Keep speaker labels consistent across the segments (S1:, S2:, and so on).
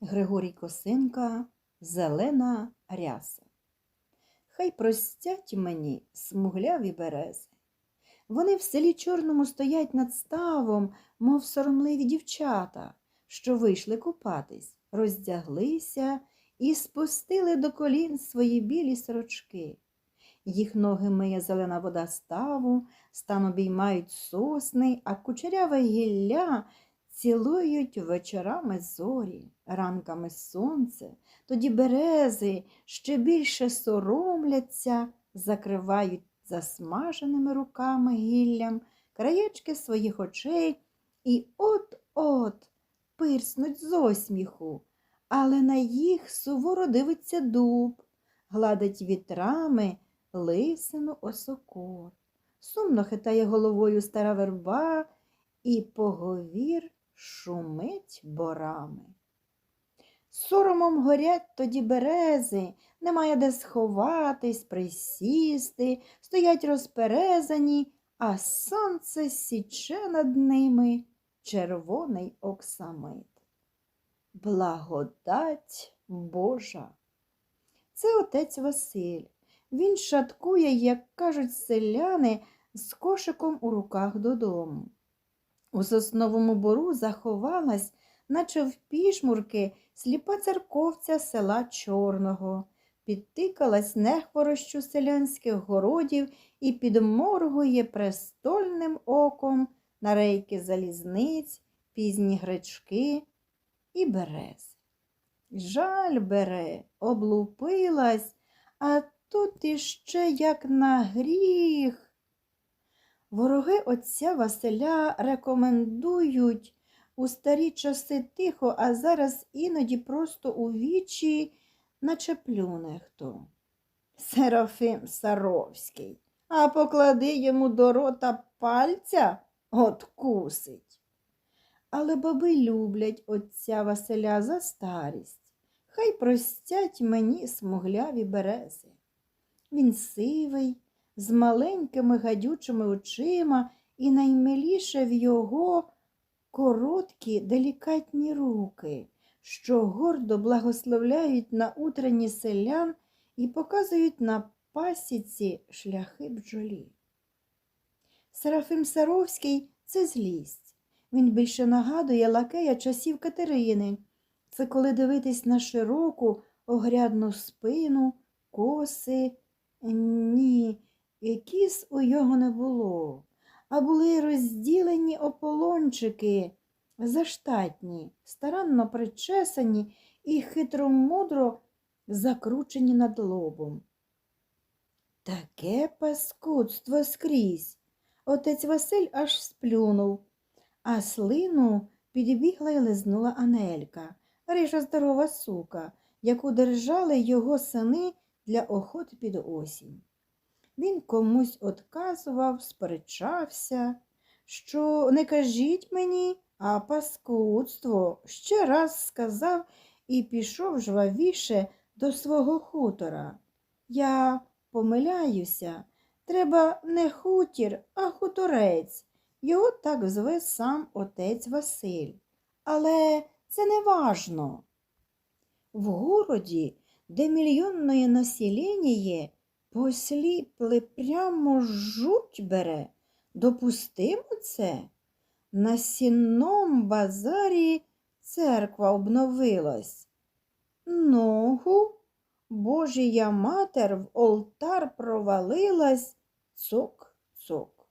S1: Григорій Косинка, Зелена ряса. Хай простять мені смугляві берези. Вони в селі Чорному стоять над ставом, мов соромливі дівчата, що вийшли купатись, роздяглися і спустили до колін свої білі сорочки. Їх ноги миє зелена вода ставу, стан обіймають сосни, а кучеряве гілля цілують вечорами зорі, ранками сонце, тоді берези ще більше соромляться, закривають засмаженими руками гіллям краєчки своїх очей і от-от пирснуть з осміху, але на їх суворо дивиться дуб, гладить вітрами лисину осокор. Сумно хитає головою стара верба, і поговір шумить борами. Соромом горять тоді берези, немає де сховатись, присісти, стоять розперезані, а сонце січе над ними червоний оксамит. Благодать Божа. Це отець Василь. Він шаткує, як кажуть селяни, з кошиком у руках додому. У сосновому бору заховалась, наче в пішмурки, сліпа церковця села Чорного, підтикалась нехворощу селянських городів і підморгує престольним оком на рейки залізниць, пізні гречки і берез. Жаль бере, облупилась, а тут іще як на гріх. Вороги отця Василя рекомендують у старі часи тихо, а зараз іноді просто у вічі наче плюне хто. Серафим Саровський, а поклади йому до рота пальця откусить. Але баби люблять отця Василя за старість. Хай простять мені смугляві берези. Він сивий, з маленькими гадючими очима, і наймиліше в його короткі, делікатні руки, що гордо благословляють на утренні селян і показують на пасіці шляхи бджолі. Серафим Саровський це злість. Він більше нагадує лакея часів Катерини. Це коли дивитись на широку, огрядну спину, коси. Ні, кіс у його не було, а були розділені ополончики, заштатні, старанно причесані і хитромудро закручені над лобом. Таке паскудство скрізь. Отець Василь аж сплюнув, а слину підбігла й лизнула Анелька, рижа здорова сука, яку держали його сини для охоти під осінь. Він комусь отказував, сперечався, що не кажіть мені, а паскудство ще раз сказав і пішов жвавіше до свого хутора. Я помиляюся, треба не хутір, а хуторець. Його так зве сам отець Василь. Але це не важно. В городі, де мільйонне населення, посліпли прямо жуть бере. Допустимо це? На сінном базарі церква обновилась. Ногу, Божія матер в олтар провалилась, цок-цок.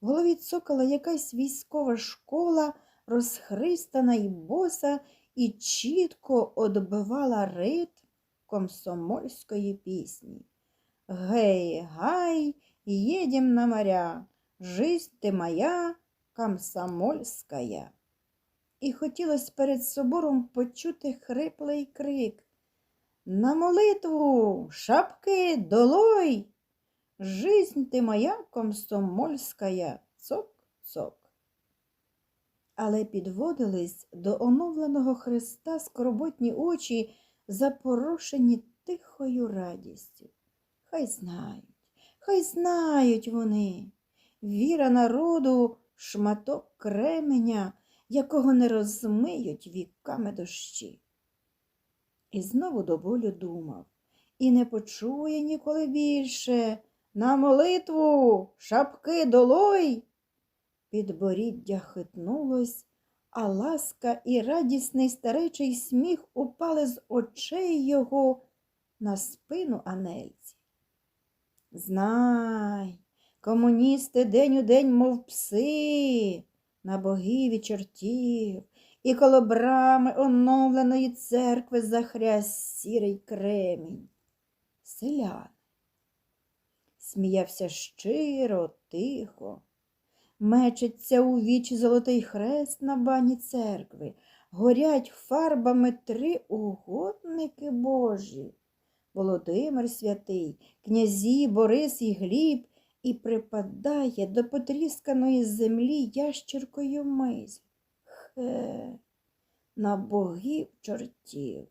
S1: В голові цокала якась військова школа, розхристана й боса, і чітко одбивала ритм комсомольської пісні. Гей, гай, едем на моря, жизнь ти моя, комсомольська. І хотілося перед собором почути хриплий крик. На молитву, шапки долой! Жизнь ти моя комсомольська, цок-цок. Але підводились до оновленого Христа скорботні очі, запорошені тихою радістю. Хай знають, хай знають вони. Віра народу, шматок кременя, якого не розмиють віками дощі. І знову до болю думав і не почує ніколи більше на молитву шапки долой. Підборіддя хитнулось, а ласка і радісний старечий сміх упали з очей його на спину Анельці. Знай, комуністи день у день, мов пси, на богів і чортів, і коло брами оновленої церкви захрясь сірий кремінь. Селяни. Сміявся щиро, тихо. Мечеться у вічі золотий хрест на бані церкви, горять фарбами три угодники Божі. Володимир святий, князі Борис і Гліб, і припадає до потрісканої землі ящіркою мизь. Хе, на богів чортів.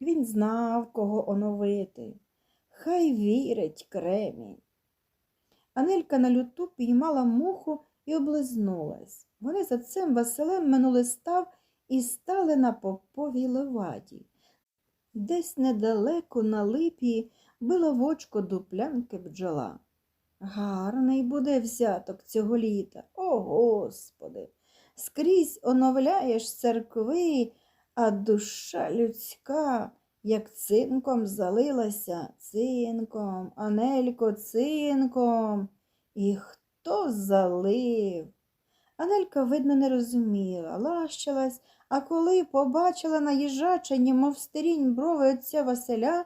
S1: Він знав, кого оновити. Хай вірить кремінь. Анелька на люту піймала муху і облизнулась. Вони за цим Василем минули став і стали на поповій леваді. Десь недалеко на липі била в очко дуплянки бджола. Гарний буде взяток цього літа, о Господи! Скрізь оновляєш церкви, а душа людська, як цинком залилася, цинком, Анелько, цинком. І хто залив? Анелька, видно, не розуміла, лащилась, а коли побачила наїжачені, мов стерінь брови отця Василя,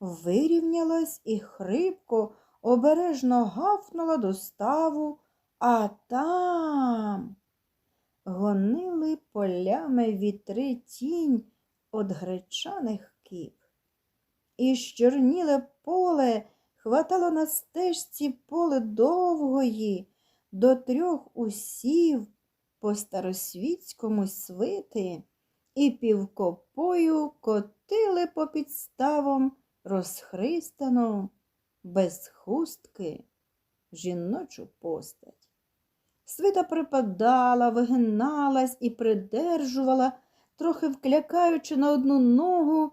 S1: вирівнялась і хрипко, обережно гавкнула до ставу, а там гонили полями вітри тінь од гречаних кіп. І щорніле поле хватало на стежці поле довгої, до трьох усів по старосвітському свити, і півкопою котили по підставам розхристану, без хустки, жіночу постать. Свита припадала, вигиналась і придержувала, трохи вклякаючи на одну ногу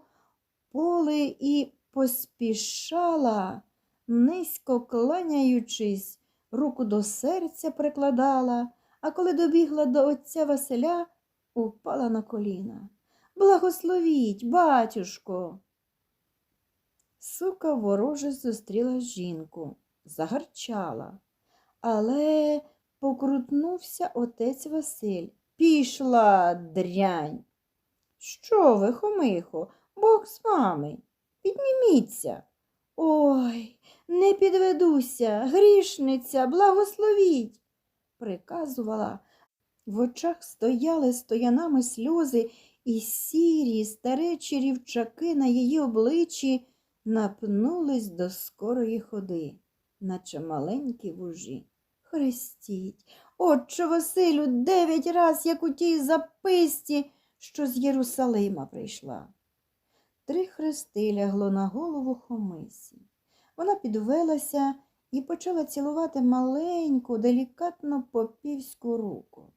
S1: поле і поспішала, низько кланяючись, руку до серця прикладала, а коли добігла до отця Василя, упала на коліна. Благословіть, батюшко. Сука вороже зустріла жінку, загарчала, але покрутнувся отець Василь. Пішла дрянь. Що ви, хомихо, Бог з вами. Підніміться. Ой, не підведуся, грішниця, благословіть, приказувала. В очах стояли стоянами сльози, і сірі старечі рівчаки на її обличчі напнулись до скорої ходи, наче маленькі вужі. Хрестіть, отче Василю, дев'ять раз, як у тій записці, що з Єрусалима прийшла. Три хрести лягло на голову Хомисі. Вона підвелася і почала цілувати маленьку, делікатно попівську руку.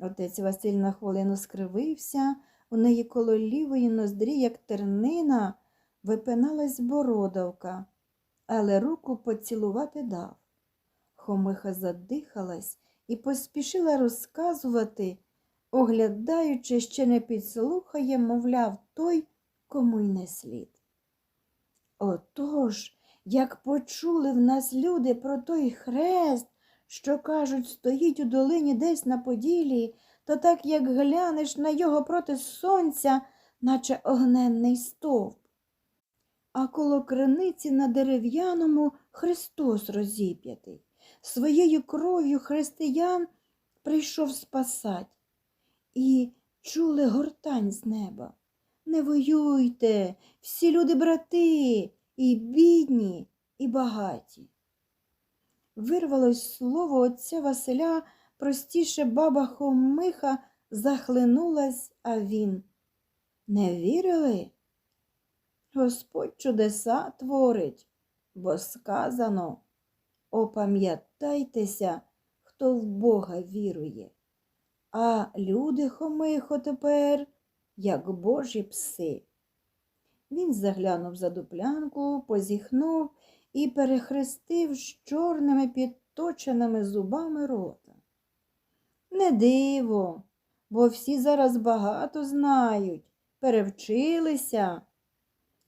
S1: Отець Василь на хвилину скривився, у неї коло лівої ноздрі, як тернина, випиналась бородавка, але руку поцілувати дав. Хомиха задихалась і поспішила розказувати, оглядаючи, ще не підслухає, мовляв, той, кому й не слід. Отож, як почули в нас люди про той хрест, що, кажуть, стоїть у долині десь на поділі, то так як глянеш на його проти сонця, наче огненний стовп. А коло криниці на дерев'яному Христос розіп'ятий. Своєю кров'ю християн прийшов спасать. І чули гортань з неба. Не воюйте, всі люди брати, і бідні, і багаті. Вирвалось слово отця Василя, простіше баба Хомиха захлинулась, а він. Не вірили? Господь чудеса творить, бо сказано опам'ятайтеся, хто в Бога вірує. а люди хомихо тепер, як божі пси. Він заглянув за дуплянку, позіхнув і перехрестив з чорними підточеними зубами рота. Не диво, бо всі зараз багато знають, перевчилися.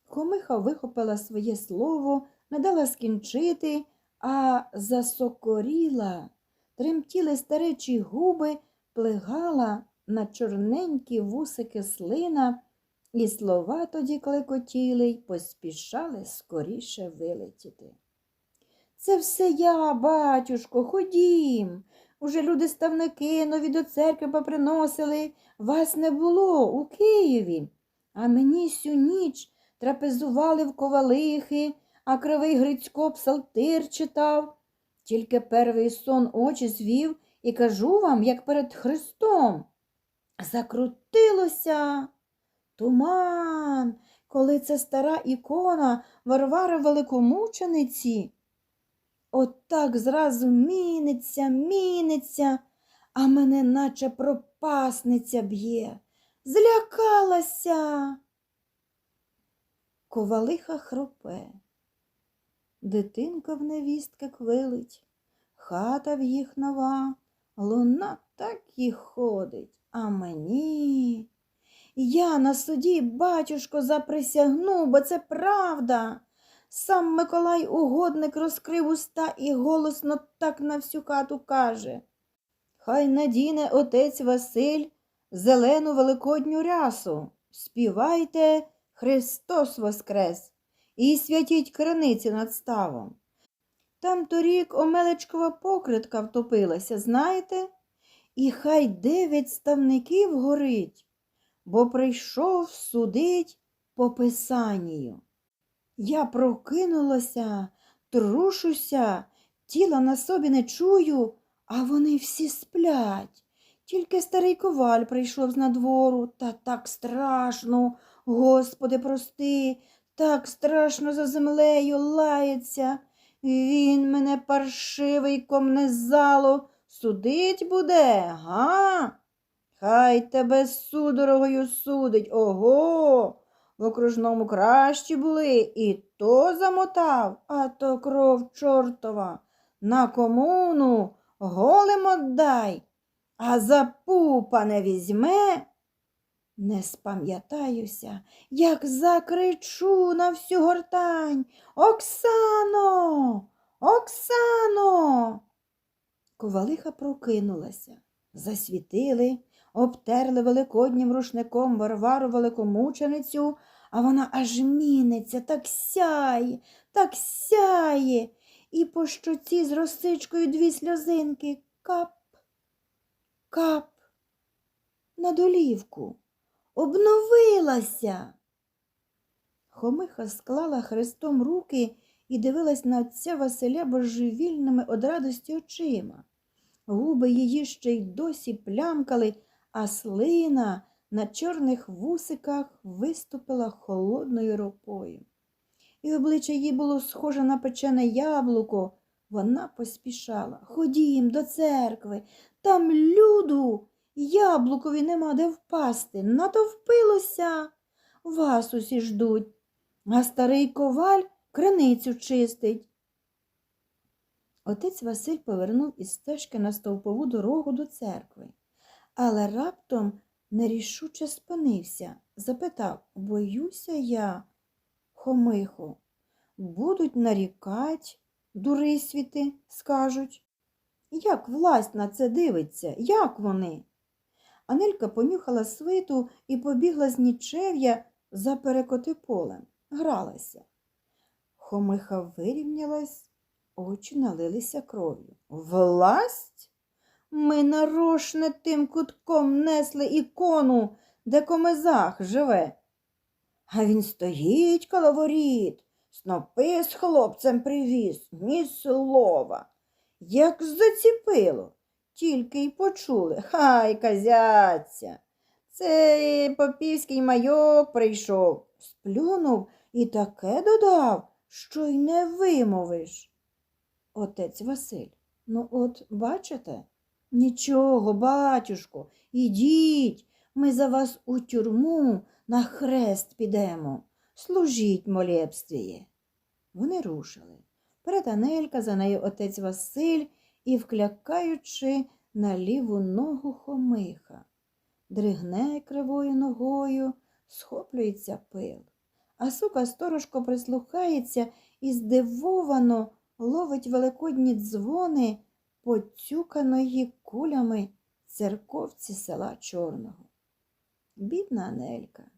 S1: Хомиха вихопила своє слово, не дала скінчити, а засокоріла, тремтіли старечі губи, плигала на чорненькі вусики слина, і слова тоді клекотіли й поспішали скоріше вилетіти. Це все я, батюшко, ходім. Уже люди ставники нові до церкви поприносили. Вас не було у Києві. А мені сю ніч трапезували в ковалихи, а кривий Грицько псалтир читав. Тільки перший сон очі звів і кажу вам, як перед Христом. Закрутилося. Туман, коли це стара ікона Варвари Великомучениці. От так зразу міниться, міниться, а мене наче пропасниця б'є. Злякалася. Ковалиха хропе. Дитинка в невістки квилить, хата в їх нова, луна так і ходить, а мені. Я на суді, батюшко, заприсягну, бо це правда. Сам Миколай угодник розкрив уста і голосно так на всю хату каже. Хай надіне отець Василь зелену великодню рясу. Співайте Христос Воскрес і святіть криниці над ставом. Там торік омелечкова покритка втопилася, знаєте? І хай дев'ять ставників горить, бо прийшов судить по писанню. Я прокинулася, трушуся, тіла на собі не чую, а вони всі сплять. Тільки старий коваль прийшов з надвору, та так страшно, Господи, прости, так страшно за землею лається. Він мене паршивий комнезало судить буде, га? Хай тебе судорогою судить, ого. В окружному кращі були, і то замотав, а то кров чортова. На комуну голим отдай, а за пупа не візьме. Не спам'ятаюся, як закричу на всю гортань. Оксано, Оксано. Ковалиха прокинулася, засвітили, обтерли великоднім рушником Варвару великомученицю, а вона аж міниться, так сяє, так сяє, і по щоці з росичкою дві сльозинки кап, кап на долівку. Обновилася. Хомиха склала хрестом руки і дивилась на отця Василя божевільними од радості очима. Губи її ще й досі плямкали, а слина на чорних вусиках виступила холодною ропою. І обличчя її було схоже на печене яблуко. Вона поспішала. Ходім до церкви, там люду, яблукові нема де впасти. Натовпилося. Вас усі ждуть, а старий коваль криницю чистить. Отець Василь повернув із стежки на стовпову дорогу до церкви, але раптом нерішуче спинився, запитав Боюся я, Хомихо, будуть нарікать, дурисвіти, скажуть. Як власть на це дивиться? Як вони? Анелька понюхала свиту і побігла з нічев'я за перекоти полем, гралася. Хомиха вирівнялась, очі налилися кров'ю. Власть? Ми нарошне тим кутком несли ікону, де комезах живе. А він стоїть коло воріт, снопи з хлопцем привіз, ні слова. Як заціпило, тільки й почули. Хай казяться. Це попівський майок прийшов, сплюнув і таке додав, що й не вимовиш. Отець Василь, ну от бачите, Нічого, батюшко, ідіть, ми за вас у тюрму на хрест підемо. Служіть молебствіє. Вони рушили. Перед Анелька, за нею отець Василь і, вклякаючи на ліву ногу хомиха. Дригне кривою ногою, схоплюється пил. А сука сторожко прислухається і здивовано ловить великодні дзвони поцюканої кулями церковці села Чорного. Бідна Анелька.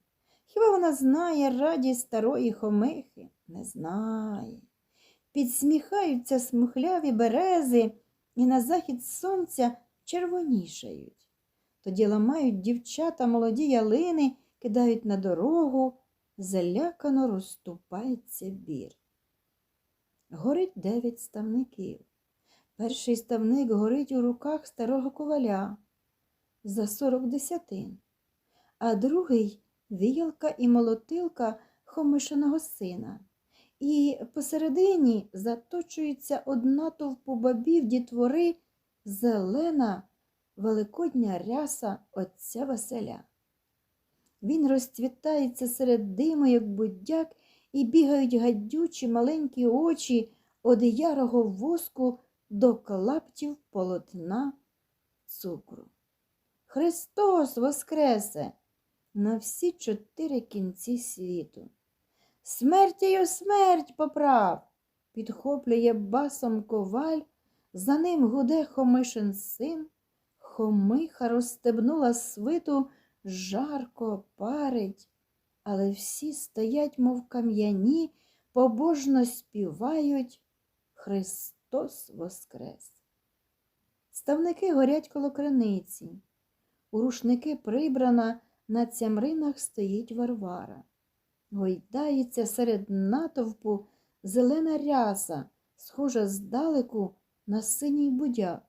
S1: Хіба вона знає радість старої хомихи? Не знає. Підсміхаються смухляві берези і на захід сонця червонішають. Тоді ламають дівчата молоді ялини, кидають на дорогу, залякано розступається бір. Горить дев'ять ставників. Перший ставник горить у руках старого коваля за сорок десятин, а другий віялка і молотилка хомишиного сина. І посередині заточується одна товпу бабів дітвори зелена великодня ряса отця Василя. Він розцвітається серед диму, як будяк, і бігають гадючі маленькі очі од ярого воску до клаптів полотна цукру. Христос воскресе на всі чотири кінці світу. Смертію смерть поправ, підхоплює басом коваль, за ним гуде Хомишин син, Хомиха розстебнула свиту, жарко парить, але всі стоять, мов кам'яні, побожно співають Христос Воскрес. Ставники горять коло криниці, у рушники прибрана, на цямринах стоїть Варвара. Гойдається серед натовпу зелена ряса, схожа здалеку на синій будяк.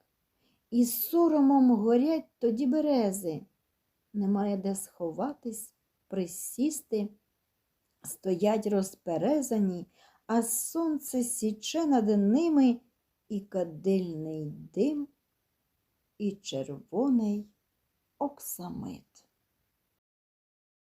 S1: І соромом горять тоді берези. Немає де сховатись, присісти, стоять розперезані, а сонце січе над ними і кадильний дим, і червоний оксамит.